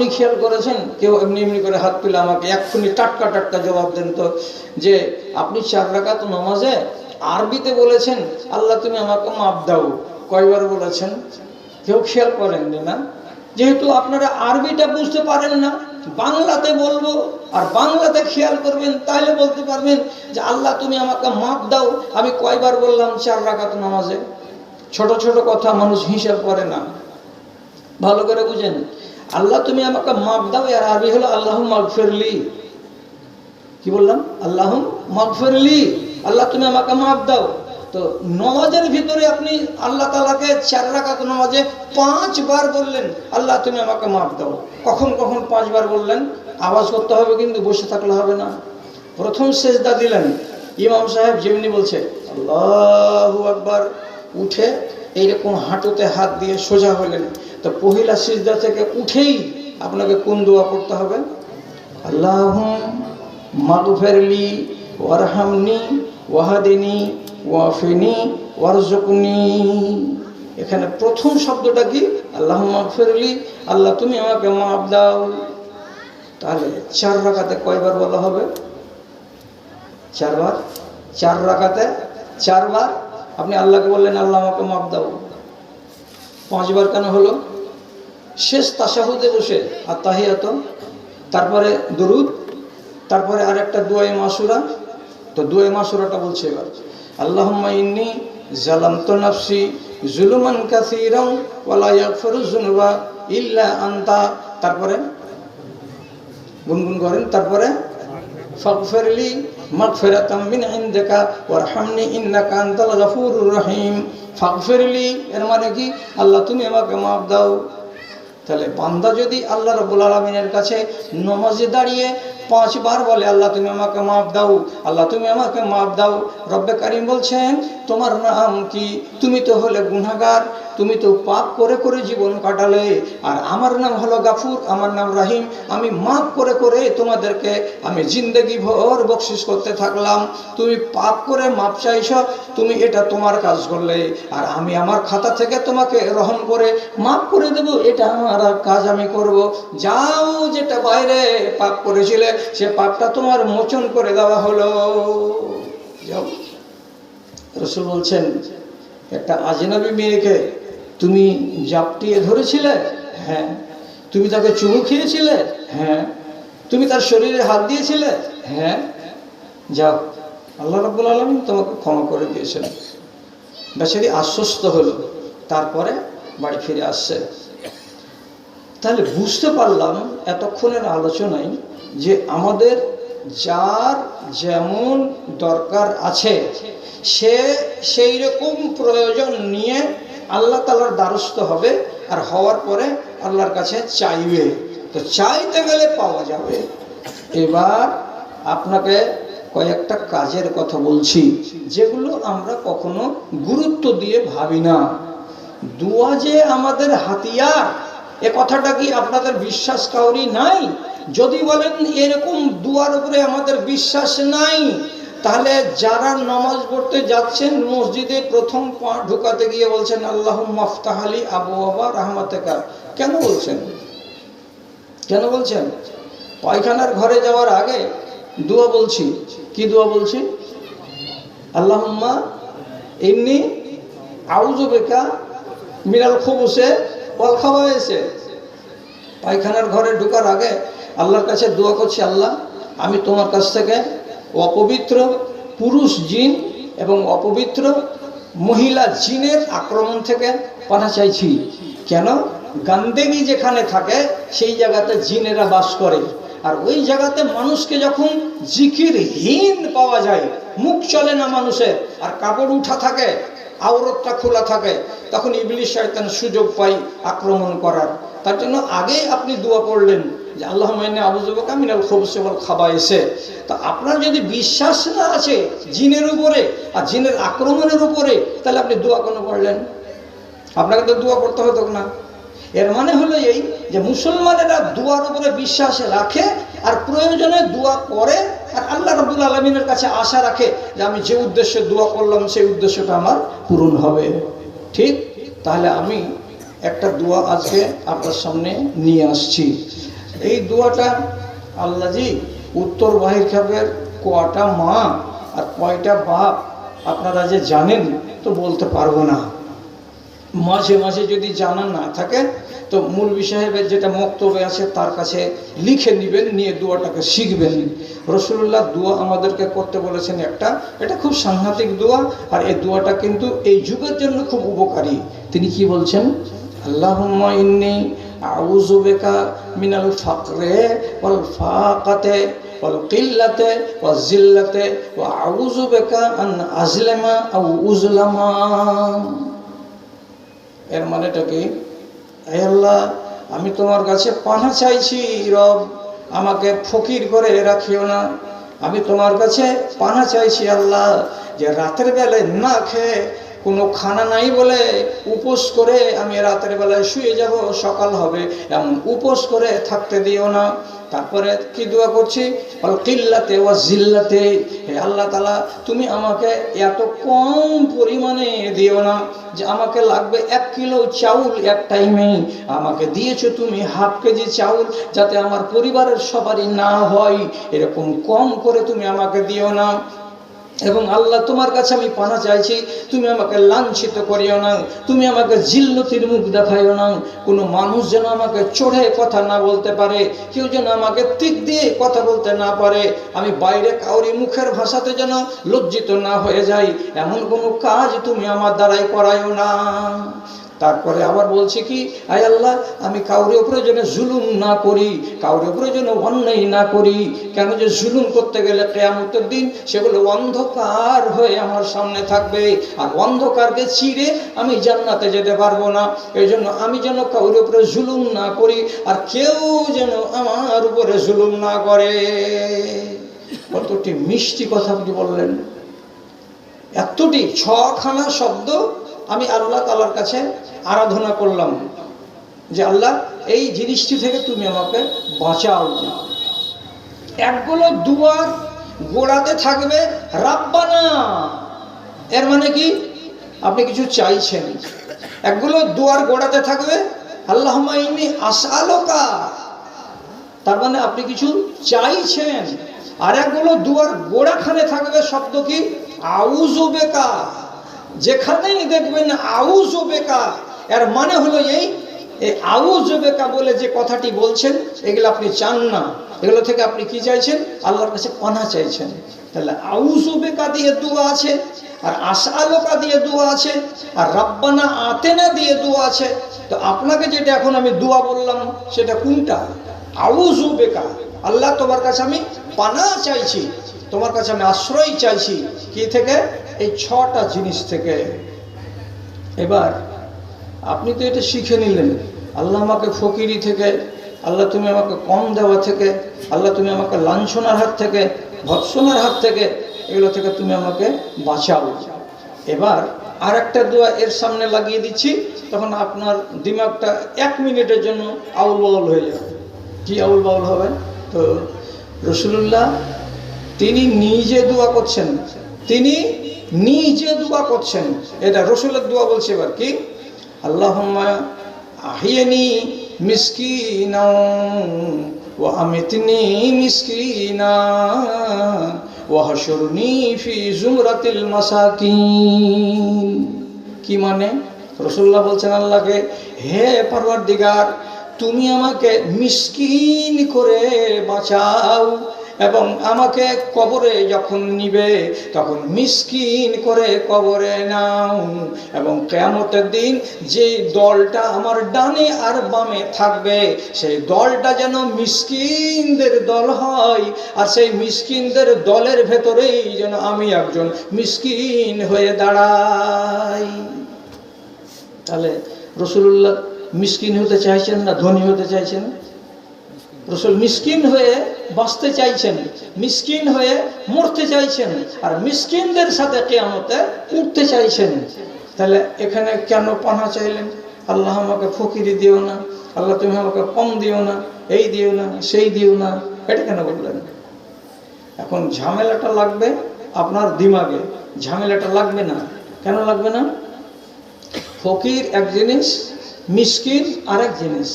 আপনি খেয়াল করেছেন? কেউ এমনি এমনি করে হাত তুলে আমাকে এক্ষুনি টাটকা টাটকা জবাব দেন তো, যে আপনি চার রাকাত নামাজে আরবিতে বলেছেন, আল্লাহ তুমি আমাকে মাপ দাও। কয়বার বলেছেন? কেউ খেয়াল করেন না? যেহেতু আপনারা আরবিটা বুঝতে পারেন না, বাংলাতে বলব, আর বাংলাতে খেয়াল করবেন তাহলে বলতে পারবেন যে, আল্লাহ তুমি আমাকে মাপ দাও। আমি কয়বার বললাম চার রাকাত নামাজে? ছোট ছোট কথা মানুষ হিসাব করে না। ভালো করে বুঝেন। আল্লাহ, তুমি আমাকে মাপ দাও আর আরবি হলো আল্লাহ মাগফিরলি। কি বললাম? আল্লাহ মাগফিরলি। আল্লাহ, তুমি আমাকে মাপ দাও। তো নমাজের ভিতরে আপনি আল্লাহ তালাকে চার রাকাত নমাজে পাঁচবার বললেন, আল্লাহ, তুমি আমাকে মাপ দাও। কখন কখন পাঁচবার বললেন? আওয়াজ করতে হবে কিন্তু, বসে থাকলে হবে না। প্রথম সেজদা দিলেন। ইমাম সাহেব যেমনি বলছে, আল্লাহ একবার উঠে এইরকম হাঁটুতে হাত দিয়ে সোজা হলেন। তো পহিলা সিজদা থেকে উঠেই আপনাকে কোন দোয়া করতে হবে? আল্লাহ মাগফিরলি ওয়ারহামনি, ওয়াহাদিনী, ওয়াফিনি ওয়ারজুকনি এখানে প্রথম শব্দটা কি? আল্লাহ মাগফিরলি, আল্লাহ তুমি আমাকে মাপ দাও। তাহলে চার রাকাতে কয়বার বলা হবে? চারবার? চার রাকাতে চারবার? আপনি আল্লাহকে বললেন, আল্লাহ আমাকে মাপ দাও। পাঁচবার কেন হলো? শেষ তাসাহুদে বসে আর তাহিয়াত তারপরে দরুদ, তারপরে আর একটা দুয়াই মাসুরা তো দুয়াই মাসুরাটা বলছে এবার, আল্লাহুম্মা ইন্নি জালামতু নাফসি জুলুমান কাসীরান ওয়ালা ইয়াগফিরু যুনুবা ইল্লা আনতা। তারপরে গুনগুন করেন, তারপরে ফাগফিরলি মাগফিরাতাম মিন ইনদিকা ওয়ারহামনি ইন্নাকা আনতাল গাফুরুর রহিম। ফাগফিরলি এর মানে কি? আল্লাহ, তুমি আমাকে মাফ দাও। তাহলে বান্দা যদি আল্লাহ রবুল আলমিনের কাছে নমাজে দাঁড়িয়ে পাঁচবার বলে, আল্লাহ, তুমি আমাকে মাপ দাও, আল্লাহ, তুমি আমাকে মাপ দাও। রব্বে কারিম বলছেন, তোমার নাম কি? তুমি তো হলে গুনাগার তুমি তো পাপ করে করে জীবন কাটালে, আর আমার নাম হলো গাফুর, আমার নাম রাহিম। আমি মাপ করে করে তোমাদেরকে আমি জিন্দগি ভর বকশিস করতে থাকলাম। তুমি পাপ করে মাপ চাইছ, তুমি এটা তোমার কাজ করলে, আর আমি আমার খাতা থেকে তোমাকে রহম করে মাপ করে দেব, এটা আমার কাজ আমি করব। যাও যেটা বাইরে পাপ করেছিলে সে পাপটা তোমার মোচন করে দেওয়া হলো। রসুল বলছেন, একটা আজনবী মেয়েকে তুমি জাপটিয়ে ধরেছিলে? হ্যাঁ। তুমি তাকে চুমু খেয়েছিলে? হ্যাঁ। তুমি তার শরীরে হাত দিয়েছিলে? হ্যাঁ। যাও। আল্লাহ রাব্বুল আলমিন তোমাকে ক্ষমা করে দিয়েছেন। বেচারি আশ্বস্ত হলো, তারপরে বাড়ি ফিরে আসছে। তাহলে বুঝতে পারলাম এতক্ষণের আলোচনায় যে আমাদের যার যেমন দরকার আছে, সে সেই রকম প্রয়োজন নিয়ে আল্লাহ তালার দ্বারস্থ হবে আর হওয়ার পরে আল্লাহর কাছে চাইবে। তো চাইতে গেলে পাওয়া যাবে। এবার আপনাকে কয়েকটা কাজের কথা বলছি, যেগুলো আমরা কখনো গুরুত্ব দিয়ে ভাবি না। দুয়া যে আমাদের হাতিয়ার এ কথাটা কি আপনাদের বিশ্বাস কাউরি নাই? যদি বলেন এরকম দুয়ার উপরে আমাদের বিশ্বাস নাই, তাহলে যারা নামাজ পড়তে যাচ্ছেন মসজিদে প্রথম পা ঢুকাতে গিয়ে বলছেন আল্লাহ মাফতাহালি আবু বাবা রহমতেকা। কেন বলছেন? কেন বলছেন? পায়খানার ঘরে যাওয়ার আগে দোয়া বলছি। কি দোয়া বলছি? আল্লাহম্মা এমনি আউজু বেকা মিনাল খুবুসে ওয়াল খাওয়াইছে পায়খানার ঘরে ঢোকার আগে আল্লাহর কাছে দোয়া করছি, আল্লাহ, আমি তোমার কাছ থেকে অপবিত্র পুরুষ জিন এবং অপবিত্র মহিলা জিনের আক্রমণ থেকে পানা চাইছি। কেন? গান্দেগি যেখানে থাকে, সেই জায়গাতে জিনেরা বাস করে। আর ওই জায়গাতে মানুষকে যখন জিকিরহীন পাওয়া যায়, মুখ চলে না মানুষের, আর কাপড় উঠা থাকে আওরতটা খোলা থাকে, তখন ইবলিশ শয়তান সুযোগ পাই আক্রমণ করার। তার জন্য আগেই আপনি দোয়া পড়লেন যে আল্লাহ মাইনে আবুজুবাকা মিনাল খবসেবল খাবা এসে তা আপনার যদি বিশ্বাস না আছে জিনের উপরে আর জিনের আক্রমণের উপরে, তাহলে আপনি দোয়া কেন পড়লেন আপনাকে তো দোয়া করতে হতো না। এর মানে হলো এই যে, মুসলমানেরা দুয়ার উপরে বিশ্বাস রাখে আর প্রয়োজনে দোয়া করে আর আল্লাহ রবুল আলমিনের কাছে আশা রাখে যে আমি যে উদ্দেশ্যে দোয়া করলাম, সেই উদ্দেশ্যটা আমার পূরণ হবে। ঠিক? তাহলে আমি একটা দোয়া আজকে আপনার সামনে নিয়ে আসছি। এই দোয়াটা আল্লাহজি উত্তর বাহির খাবের কটা মা আর কয়টা বাপ আপনারা যে জানেন, তো বলতে পারব না। মাঝে মাঝে যদি জানা না থাকে, তো মুলবি সাহেবের যেটা মক্তব্য আছে, তার কাছে লিখে নেবেন, নিয়ে দোয়াটাকে শিখবেন। রসুল্লাহ দোয়া আমাদেরকে করতে বলেছেন একটা, এটা খুব সাংঘাতিক দোয়া, আর এই দোয়াটা কিন্তু এই যুগের জন্য খুব উপকারী। তিনি কি বলছেন? আল্লাহুম্মা ইন্নি আউযু বিকা মিনাল ফাকরে ওয়াল ফাকাতে ওয়াল কিল্লাতে ওয়াল জিল্লাতে, ওয়া আউযু বিকা আন আজলামা আও উজলামা এর মানেটা কি? আল্লাহ, আমি তোমার কাছে পানা চাইছি, রব, আমাকে ফকির করে রাখিও না। আমি তোমার কাছে পানা চাইছি, আল্লাহ, যে রাতের বেলায় না খেয়ে কোনো খানা নাই বলে উপোস করে আমি রাতের বেলায় শুয়ে যাব, সকাল হবে, এমন উপোস করে থাকতে দিও না। তারপরে কি দোয়া করছি? কিল্লাতে ও জিল্লাতে, হে আল্লাহ তালা তুমি আমাকে এত কম পরিমাণে দিও না যে আমাকে লাগবে এক কিলো চাউল এক টাইমে। আমাকে দিয়েছ তুমি হাফ কেজি চাউল যাতে আমার পরিবারের সবারই না হয়। এরকম কম করে তুমি আমাকে দিও না। এবং আল্লাহ তোমার কাছে আমি পানা চাইছি, তুমি আমাকে লাঞ্ছিত করিও না, তুমি আমাকে জিল্লতির মুখ দেখাইও না। কোনো মানুষ যেন আমাকে চড়ে কথা না বলতে পারে, কেউ যেন আমাকে তিক দিয়ে কথা বলতে না পারে। আমি বাইরে কাউরি মুখের ভাষাতে যেন লজ্জিত না হয়ে যাই, এমন কোনো কাজ তুমি আমার দ্বারাই করাইও না। তারপরে আবার বলছি কি, আয় আল্লাহ, আমি কাউরে উপরে যেন জুলুম না করি, কাউরে উপরে যেন অন্যায় না করি। কেন যে জুলুম করতে গেলে কেয়ামতের দিন সেগুলো অন্ধকার হয়ে আমার সামনে থাকবে। আর অন্ধকারকে চিরে আমি জান্নাতে যেতে পারব না। এই জন্য আমি যেন কাউরে উপরে জুলুম না করি, আর কেউ যেন আমার উপরে জুলুম না করে। কতটি মিষ্টি কথা আপনি বললেন। এতটি ছখানা শব্দ আমি আল্লাহ তালার কাছে আরাধনা করলাম যে আল্লাহ, এই জিনিসটি থেকে তুমি আমাকে বাঁচাও। একগুলো দুয়ার গোড়াতে থাকবে রাব্বানা। এর মানে কি? আপনি কিছু চাইছেন। একগুলো দুয়ার গোড়াতে থাকবে আল্লাহ আসালোকা তার মানে আপনি কিছু চাইছেন। আর একগুলো দুয়ার গোড়াখানে থাকবে শব্দ কি? আউজো বেকা। যেখানেই দেখবেন আউজ বেকা, এর মানে হলো এই আউজ বেকা বলে যে কথাটি বলছেন, এগুলো আপনি চান না। এগুলো থেকে আপনি কি চাইছেন? আল্লাহর কাছে পানা চাইছেন। তাহলে আউজ বেকা দিয়ে দোয়া আছে, আর আশা আশালোকা দিয়ে দোয়া আছে, আর রাব্বানা আতেনা দিয়ে দোয়া আছে। তো আপনাকে যেটা এখন আমি দোয়া বললাম, সেটা কোনটা? আউজ বেকা। আল্লাহ তোমার কাছে আমি পানা চাইছি। তোমার কাছে আমি আশ্রয় চাইছি কি থেকে? এই ছটা জিনিস থেকে। এবার আপনি তো এটা শিখে নিলেন। আল্লাহ আমাকে ফকিরি থেকে, আল্লাহ তুমি আমাকে কম দেওয়া থেকে, আল্লাহ তুমি আমাকে লাঞ্ছনার হাত থেকে, ভৎসনার হাত থেকে, এগুলো থেকে তুমি আমাকে বাঁচাও। এবার আর একটা দোয়া এর সামনে লাগিয়ে দিচ্ছি, তখন আপনার দিমাগটা এক মিনিটের জন্য আউল বাউল হয়ে যাবে। কি আউল বাউল হবে? তো রসুল্লাহ তিনি নিজে দোয়া করছেন। তিনি নিজে দোয়া করছেন। এটা রসুলের দোয়া বলছে এবার কি? আল্লাহ আহিয়ানি মিসকিনা ও আমিতনি মিসকিনা ওয়াহশুরনি ফি জুমরাতিল মাসাকিন। কি মানে? রসুল্লাহ বলছেন আল্লাহকে, হে পারওয়ারদিগার, তুমি আমাকে মিসকিন করে বাঁচাও। এবং আমাকে কবরে যখন নিবে, তখন মিসকিন করে কবরে নাও। এবং কেমতের দিন যে দলটা আমার ডানে আর বামে থাকবে, সেই দলটা যেন মিসকিনদের দল হয়, আর সেই মিসকিনদের দলের ভেতরেই যেন আমি একজন মিসকিন হয়ে দাঁড়াই। তাহলে রসুল্লাহ মিসকিন হতে চাইছেন না ধনী হতে চাইছেন? রসুল মিসকিন হয়ে বাঁচতে চাইছেন, মিসকিন হয়ে মরতে চাইছেন, আর মিসকিনদের সাথে কেয়ামতে উঠতে চাইছেন। তাহলে এখানে কেন পানা চাইলেন? আল্লাহ আমাকে ফকিরি দিও না, আল্লাহ তুমি আমাকে কম দিও না, এই দিও না, সেই দিও না, এটা কেন বললেন? এখন ঝামেলাটা লাগবে আপনার দিমাগে, ঝামেলাটা লাগবে না। কেন লাগবে না? ফকির এক জিনিস, মিসকিন আরেক জিনিস।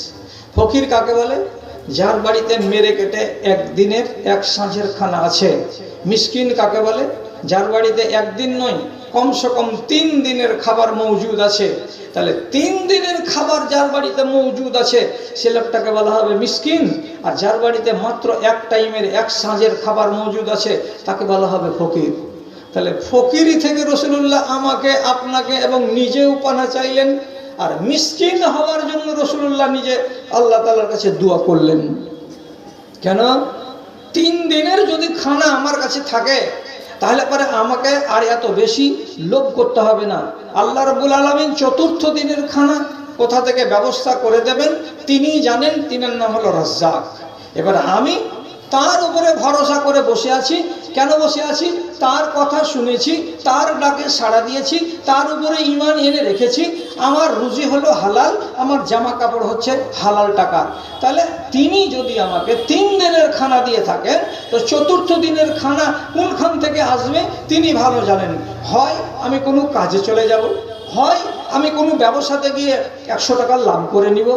ফকির কাকে বলে? যার বাড়িতে মেরে কেটে একদিনের এক সাঁঝের খানা আছে। মিসকিন কাকে বলে? যার বাড়িতে একদিন নয়, কমসে কম তিন দিনের খাবার মজুদ আছে। তাহলে তিন দিনের খাবার যার বাড়িতে মজুদ আছে, সে লোকটাকে বলা হবে মিসকিন। আর যার বাড়িতে মাত্র এক টাইমের এক সাঁঝের খাবার মজুদ আছে, তাকে বলা হবে ফকির। তাহলে ফকিরি থেকে রসুল্লাহ আমাকে, আপনাকে এবং নিজেও পানা চাইলেন। আর মিসকিন হওয়ার জন্য রসুল্লাহ নিজে আল্লাহ তালার কাছে দোয়া করলেন। কেন? তিন দিনের যদি খানা আমার কাছে থাকে, তাহলে পরে আমাকে আর এত বেশি লোভ করতে হবে না। আল্লাহ রবুল আলমিন চতুর্থ দিনের খানা কোথা থেকে ব্যবস্থা করে দেবেন? তিনি জানেন, তিনের নাম হলো রাজ্জাক। এবার আমি তার উপরে ভরসা করে বসে আছি। কেন বসে আছি? তার কথা শুনেছি, তার ডাকে সাড়া দিয়েছি, তার উপরে ইমান এনে রেখেছি। আমার রুজি হলো হালাল, আমার জামা কাপড় হচ্ছে হালাল টাকা। তাহলে তিনি যদি আমাকে তিন দিনের খানা দিয়ে থাকেন, তো চতুর্থ দিনের খানা কোনখান থেকে আসবে তিনি ভালো জানেন। হয় আমি কোনো কাজে চলে যাব, হয় আমি কোনো ব্যবসাতে গিয়ে একশো টাকা লাভ করে নিব,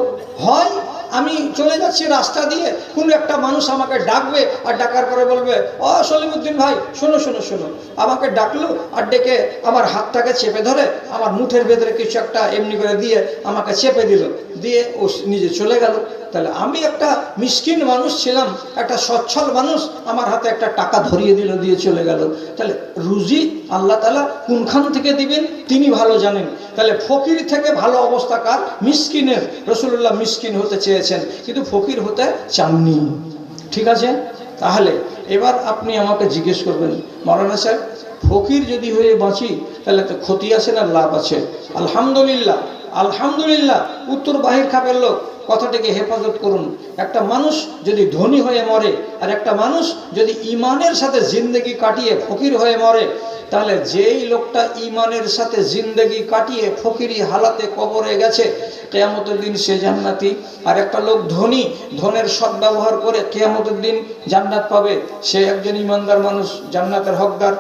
হয় আমি চলে যাচ্ছি রাস্তা দিয়ে, কোনো একটা মানুষ আমাকে ডাকবে আর ডাকার পরে বলবে, অ, সলিমুদ্দিন ভাই, শোনো শোনো শোনো, আমাকে ডাকলো আর ডেকে আমার হাতটাকে চেপে ধরে, আমার মুঠের ভেতরে কিছু একটা এমনি করে দিয়ে আমাকে চেপে দিল, দিয়ে ও নিজে চলে গেল। তাহলে আমি একটা মিসকিন মানুষ ছিলাম, একটা সচ্ছল মানুষ, আমার হাতে একটা টাকা ধরিয়ে দিল, দিয়ে চলে গেল। তাহলে রুজি আল্লাহ তালা কোনখান থেকে দিবেন? তিনি ভালো জানেন। তাহলে ফকির থেকে ভালো অবস্থা কার? মিসকিনের। রসুল্লাহ মিসকিন হতে চেয়েছেন, কিন্তু ফকির হতে চাননি। ঠিক আছে? তাহলে এবার আপনি আমাকে জিজ্ঞেস করবেন মরানা সাহেব, ফকির যদি হয়ে বাঁচি, তাহলে তো ক্ষতি আছে না লাভ আছে? আলহামদুলিল্লাহ আলহামদুলিল্লাহ, উত্তর বাহির খাপের লোক কথাটিকে হেফাজত করুন। একটা মানুষ যদি ধনী হয়ে মরে, আর একটা মানুষ যদি ইমানের সাথে জিন্দগি কাটিয়ে ফকির হয়ে মরে, তাহলে যেই লোকটা ইমানের সাথে জিন্দগি কাটিয়ে ফকিরি হালাতে কবরে গেছে, কেয়ামতের দিন সে জান্নাতি। আর একটা লোক ধনী, ধনের সদ্ব্যবহার করে কেয়ামতের দিন জান্নাত পাবে। সে একজন ইমানদার মানুষ, জান্নাতের হকদার।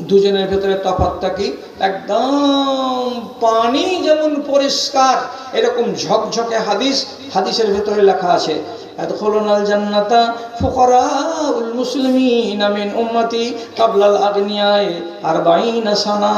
দুজনের ভেতরে তফাতটা কি? একদম পানি যেমন পরিষ্কার, এরকম ঝকঝকে হাদিস, হাদিসের ভেতরে লেখা আছে এদখলুনাল জান্নাতা ফুকারাউল মুসলিমিন মিন উম্মতি কাবলাল আগনিয়ায় আরবাইনা সানা।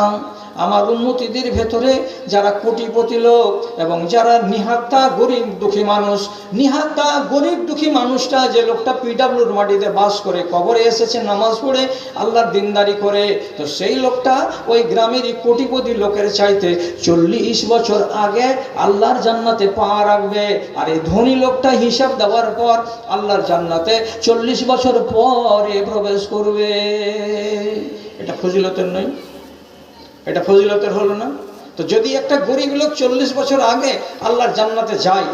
আমার উন্নতিদের ভেতরে যারা কোটিপতি লোক এবং যারা নিহাত্তা গরিব দুঃখী মানুষ, নিহাত্তা গরিব দুঃখী মানুষটা যে লোকটা পিডাব্লিউর মাটিতে বাস করে, কবরে এসেছে, নামাজ পড়ে, আল্লাহর দিনদারি করে, তো সেই লোকটা ওই গ্রামেরই কোটিপতি লোকের চাইতে চল্লিশ বছর আগে আল্লাহর জান্নাতে পা রাখবে। আর এই ধনী লোকটা হিসাব দেওয়ার পর আল্লাহর জান্নাতে চল্লিশ বছর পরে প্রবেশ করবে। এটা ফজিলতের নয়। এটা ফজিলতের হলো না। তো যদি একটা গরিব লোক চল্লিশ বছর আগে আল্লাহর জান্নাতে যায়,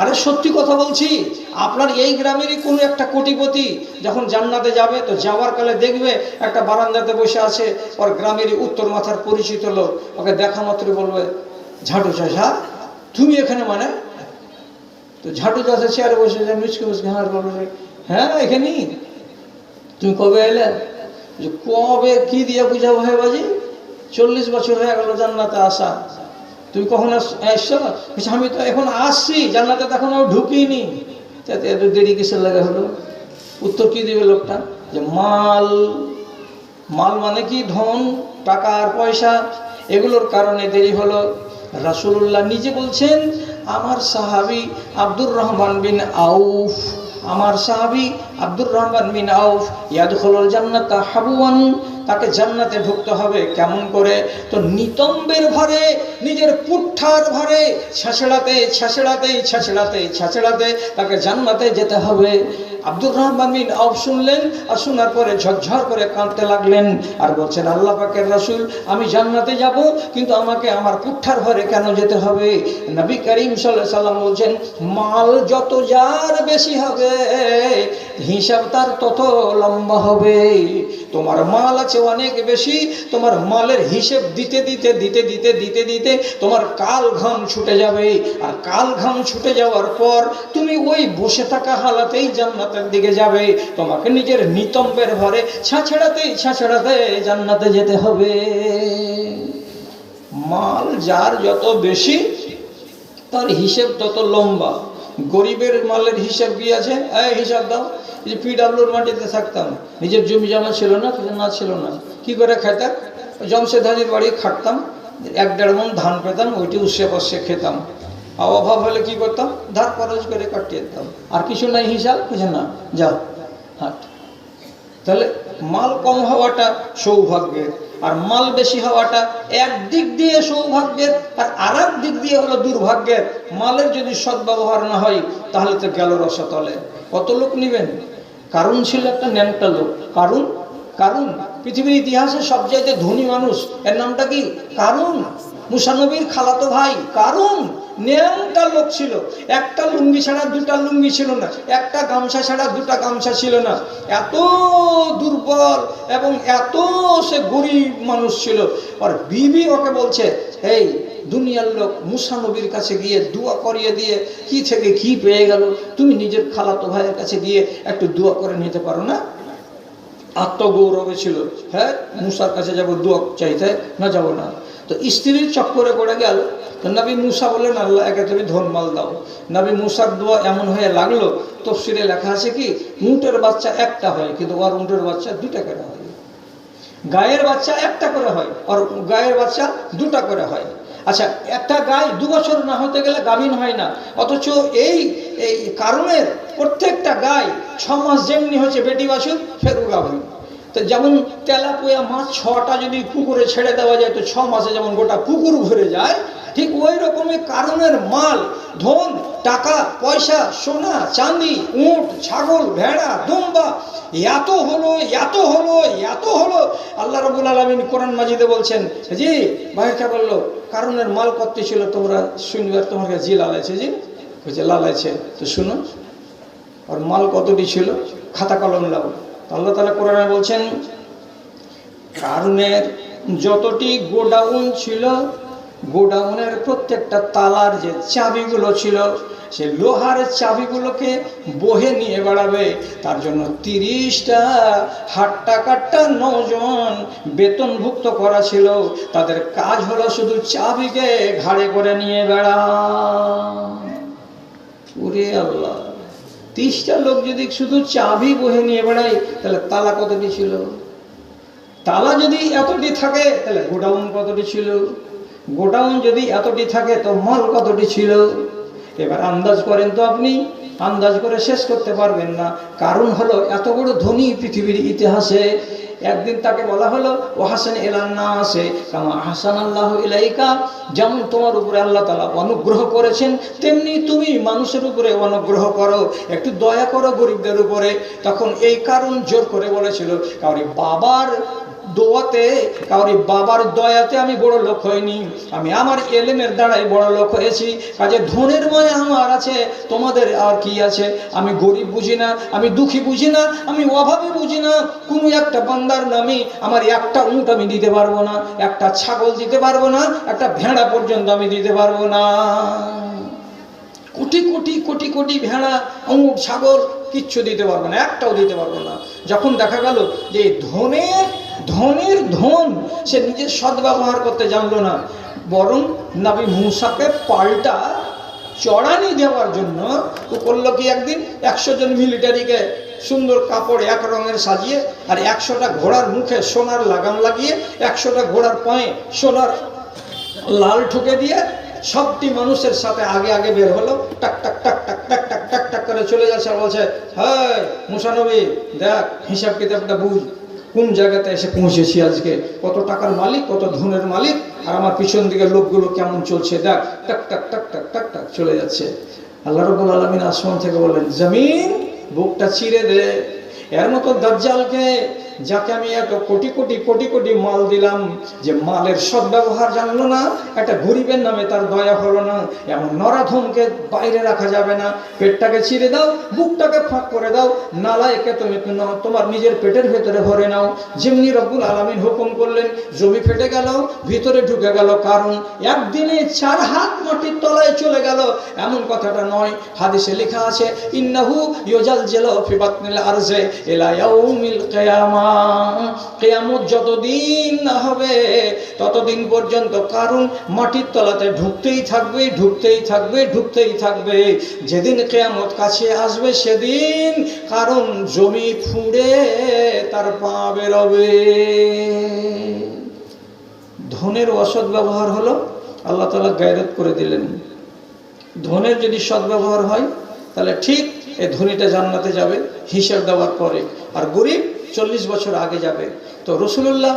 আরে সত্যি কথা বলছি, আপনার এই গ্রামেরই কোনো একটা কোটিপতি যখন জান্নাতে যাবে, তো যাওয়ার কালে দেখবে একটা বারান্দাতে বসে আছে, ওর গ্রামেরই উত্তর মাথার পরিচিত লোক, ওকে দেখা মাত্র বলবে, ঝাঁটু চাষা, তুমি এখানে মানে? তো ঝাঁটু চাষা চেয়ারে বসে যায়, মুচকে মুচকে হাঁড় বলবে হ্যাঁ এখানেই। তুমি কবে এলে? যে কবে কি দিয়ে বুঝাবো হয় বাজি? চল্লিশ বছর হয়ে গেল জান্নাতে আসা। তুমি কখন আস- এসছো? আমি তো এখন আসছি, জান্নাতে তো এখন আমি ঢুকিনি। তাতে এত দেরি কিসের লাগে হলো? উত্তর কি দিবে লোকটা? যে, মাল। মাল মানে কি? ধন, টাকা আর পয়সা। এগুলোর কারণে দেরি হলো। রাসূলুল্লাহ নিজে বলছেন, আমার সাহাবি আব্দুর রহমান বিন আউফ, আমার সাহাবি আব্দুর রহমান বিন আউফ ইয়াদখুলুল জান্নাতা হাবুয়ান, তাকে জান্নাতে ঢুকতে হবে কেমন করে? তো নিতম্বের ভরে, নিজের পুঠার ভরে ছাছড়াতে ছাছড়াতে ছাছড়াতে ছাছড়াতে তাকে জান্নাতে যেতে হবে। আব্দুর রহমান বিন আউফ শুনলেন আর শোনার পরে ঝরঝর করে কাঁদতে লাগলেন আর বলছেন, আল্লাহ পাকের রসুল, আমি জান্নাতে যাব, কিন্তু আমাকে আমার পুঠার ভরে কেন যেতে হবে? নবী করিম আলাইহি সাল্লাম বলছেন, মাল যত যার বেশি হবে হিসাব তার তত লম্বা হবে। তোমার মাল আছে অনেক বেশি, তোমার মালের হিসেব দিতে দিতে দিতে দিতে দিতে দিতে তোমার কাল ঘাম ছুটে যাবে। আর কাল ঘাম ছুটে যাওয়ার পর তুমি ওই বসে থাকা হালাতেই জান্নাতের দিকে যাবে। তোমাকে নিজের নিতম্বের ভরে ছাছড়াতেই ছাছড়াতে জান্নাতে যেতে হবে। মাল যার যত বেশি, তার হিসেব তত লম্বা। গরিবের মালের হিসাব কি আছে? এই হিসাব দাও। যে পিডাব্লিউর মাটিতে থাকতাম, নিজের জমি জমা ছিল না, কিছু না ছিল না। কি করে খেতাম? জমশেদ বাড়ি খাটতাম, এক দেড় মন ধান পেতাম, ওইটি উৎসে পাশে খেতাম। অভাব হলে কি করতাম? ধার খরচ করে কাটিয়ে দিতাম। আর কিছু নাই হিসাব, কিছু না। যাও, হাট। তাহলে মাল কম হওয়াটা সৌভাগ্যের, আর মাল বেশি হওয়াটা এক দিক দিয়ে সৌভাগ্যের, আর আর দিক দিয়ে হলো দুর্ভাগ্যের। মালের যদি সদ্ব্যবহার না হয়, তাহলে তো গেল রসতলে কত লোক নেবেন? কারণ ছিল একটা ন্যাংটা লোক। কারণ? কারণ? পৃথিবীর ইতিহাসে সবচাইতে ধনী মানুষ, এর নামটা কি? কারণ। মুসানবীর খালাতো ভাই, কারণ ন্যাংটা লোক ছিল। একটা লুঙ্গি ছাড়া দুটা লুঙ্গি ছিল না, একটা গামছা ছাড়া দুটা গামছা ছিল না। এত দুর্বল এবং এত সে গরিব মানুষ ছিল। আর বিবি ওকে বলছে এই দুনিয়ার লোক মুসা নবীর কাছে গিয়ে দোয়া করিয়ে দিয়ে কি থেকে কি পেয়ে গেল? তুমি নিজের খালাতো ভাইয়ের কাছে গিয়ে একটু দোয়া করে নিতে পারো না? আত্মগৌরবে ছিল। হ্যাঁ মুসার কাছে যাব, দোয়া চাইতে না যাব না। তো স্ত্রীর চক্করে পড়ে গেল। তো নবী মুসা বললেন, আল্লাহ, একে তুমি ধনমাল দাও। নবী মুসার দোয়া এমন হয়ে লাগল তফসিরে লেখা আছে কি উঁটের বাচ্চা একটা হয়, কিন্তু ওর উঁটের বাচ্চা দুটা করে হয়। গায়ের বাচ্চা একটা করে হয়, আর গায়ের বাচ্চা দুটা করে হয়। আচ্ছা একটা গায়ে দু বছর না হতে গেলে গাভিন হয় না, অথচ এই এই কারণের প্রত্যেকটা গায়ে ছ মাস যেমনি হচ্ছে বেটি বাছুর, ফেরু গাভিন তো যেমন তেলাপুয়া মাছ ছটা যদি পুকুরে ছেড়ে দেওয়া যায়, তো ছ মাসে যেমন গোটা পুকুর ভরে যায়, ঠিক ওই রকমই কারণের মাল, ধন, টাকা, পয়সা, সোনা, চাঁদি, উঁট, ছাগল, ভেড়া, দুম্বা, এত হলো এত হলো এত হলো। আল্লাহ রবুল আলমিন কোরআন মাজিদে বলছেন, জি, ভাইকে বলল, কারণের মাল কত ছিল তোমরা শুনবার তোমার কাছে জি লালাইছে, জি? বলছে, লালাইছে। তো শুনো আর মাল কতটি ছিল? খাতা কলম লাও আল্লাহ তালা কোরআনে বলছেন কারণের যতটি গোডাউন ছিল, গোডাউনের প্রত্যেকটা তালার যে চাবিগুলো ছিল, সে লোহার চাবিগুলোকে বহে নিয়ে বেড়াবে। তার জন্য তিরিশটা হাট্টা কাট্টা নজন বেতনভুক্ত করা ছিল। তাদের কাজ হলো শুধু চাবিকে ঘাড়ে করে নিয়ে বেড়া। ওরে আল্লাহ। তিরিশটা লোক যদি শুধু চাবি বহে নিয়ে বেড়ায়, তাহলে তালা কতটি ছিল? তালা যদি এতটি থাকে, তাহলে গোডাউন কতটি ছিল? গোডাউন যদি এতটি থাকে, তো মল কতটি ছিল? এবার আন্দাজ করেন তো আপনি, আন্দাজ করে শেষ করতে পারবেন না। কারণ হলো, এত বড় ধনী পৃথিবীর ইতিহাসে একদিন তাকে বলা হলো, ও হাসান এলান্না আসে কামা হাসান আল্লাহ ইলাইকা। যেমন তোমার উপরে আল্লাহ তালা অনুগ্রহ করেছেন, তেমনি তুমি মানুষের উপরে অনুগ্রহ করো। একটু দয়া করো গরিবদের উপরে। তখন এই কারণ জোর করে বলেছিল, কারণ বাবার দোয়াতে, কাউরি বাবার দয়াতে আমি বড় লোক হইনি। আমি আমার এলেমের দ্বারাই বড় লোক হয়েছি। কাজে ধনের ময় আমার আছে, তোমাদের আর কি আছে? আমি গরিব বুঝি না, আমি দুঃখী বুঝি না, আমি অভাবে বুঝি না। কোনো একটা বান্দার নামে আমার একটা উঁট আমি দিতে পারব না, একটা ছাগল দিতে পারব না, একটা ভেড়া পর্যন্ত আমি দিতে পারব না। কোটি কোটি কোটি কোটি ভেড়া, উঁট, ছাগল কিচ্ছু দিতে পারব না, একটাও দিতে পারব না। যখন দেখা গেল যে ধনের ধনের ধন সে নিজের সদ্ব্যবহার করতে জানলো না। বরং নাবি মুসাকে পাল্টা চড়ানি দেওয়ার জন্য ও করল কি একদিন একশো জন মিলিটারিকে সুন্দর কাপড় এক রঙের সাজিয়ে আর একশোটা ঘোড়ার মুখে সোনার লাগাম লাগিয়ে, একশোটা ঘোড়ার পায়ে সোনার লাল ঠুকে দিয়ে সবটি মানুষের সাথে আগে আগে বের হলো, টাক টাক টাক টাক টাক টাক টাক টাক করে চলে যাচ্ছে আর বলছে হ্যাঁ মুসানবী, দেখ হিসাব কিতাবটা বুঝ। কোন জায়গাতে এসে পৌঁছেছি আজকে? কত টাকার মালিক, কত ধনের মালিক? আর আমার পিছন দিকে লোকগুলো কেমন চলছে? দেখ, টাক টাক টাক টাক টাক টাক চলে যাচ্ছে। আল্লাহ রবুল আলমিন আসমান থেকে বলেন জমিন বুকটা চিরে দে। এর মতো দাজ্জালকে যাকে আমি এত কোটি কোটি কোটি কোটি মাল দিলাম যে মালের সদ্ব্যবহার জানলো না, একটা গরিবের নামে তার দয়া হলো না, এমন নরাধমকে বাইরে রাখা যাবে না। পেটটাকে ছিঁড়ে দাও, বুকটাকে ফাঁক করে দাও নালায়কে তুমি তোমার নিজের পেটের ভেতরে ভরে নাও। যেমনি রব্বুল আলমিন হুকুম করলেন, জমি ফেটে গেল, ভিতরে ঢুকে গেল কারণ একদিনে চার হাত মাটির তলায় চলে গেল। এমন কথাটা নয়, হাদিসে লেখা আছে, ইন্নাহু ইয়োজাল জেল ফিবাতনিল আরজে ইলা ইয়াউমিল কিয়ামা। কেয়ামত যতদিন না হবে, ততদিন পর্যন্ত কারণ মাটির তলাতে ঢুকতেই থাকবে ঢুকতেই থাকবে ঢুকতেই থাকবে। যেদিন কেয়ামত কাছে আসবে, সেদিন কারণ জমি ফুঁড়ে তার পা বেরোবে। ধনের অসৎ ব্যবহার হলো, আল্লাহ তালা গায়রত করে দিলেন। ধনের যদি সদ্ব্যবহার হয়, তাহলে ঠিক এই ধনীটা জান্নাতে যাবে হিসাব দেওয়ার পরে। আর গরিব চল্লিশ বছর আগে যাবে। তো রসুল্লাহ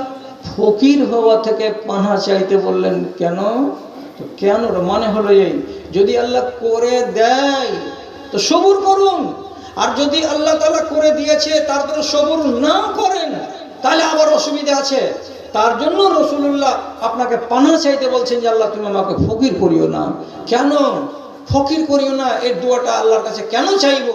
ফকির হওয়া থেকে পানা চাইতে বললেন, কেন? তো কেন? মানে হলো এই, যদি আল্লাহ করে দেয়, তো সবুর করুন। আর যদি আল্লাহ তালা করে দিয়েছে তারপরে সবুর না করেন, তাহলে আবার অসুবিধা আছে। তার জন্য রসুল্লাহ আপনাকে পানা চাইতে বলছেন যে, আল্লাহ, তুমি আমাকে ফকির করিও না। কেন? ফকির করিও না, এর দোয়াটা আল্লাহর কাছে কেন চাইব?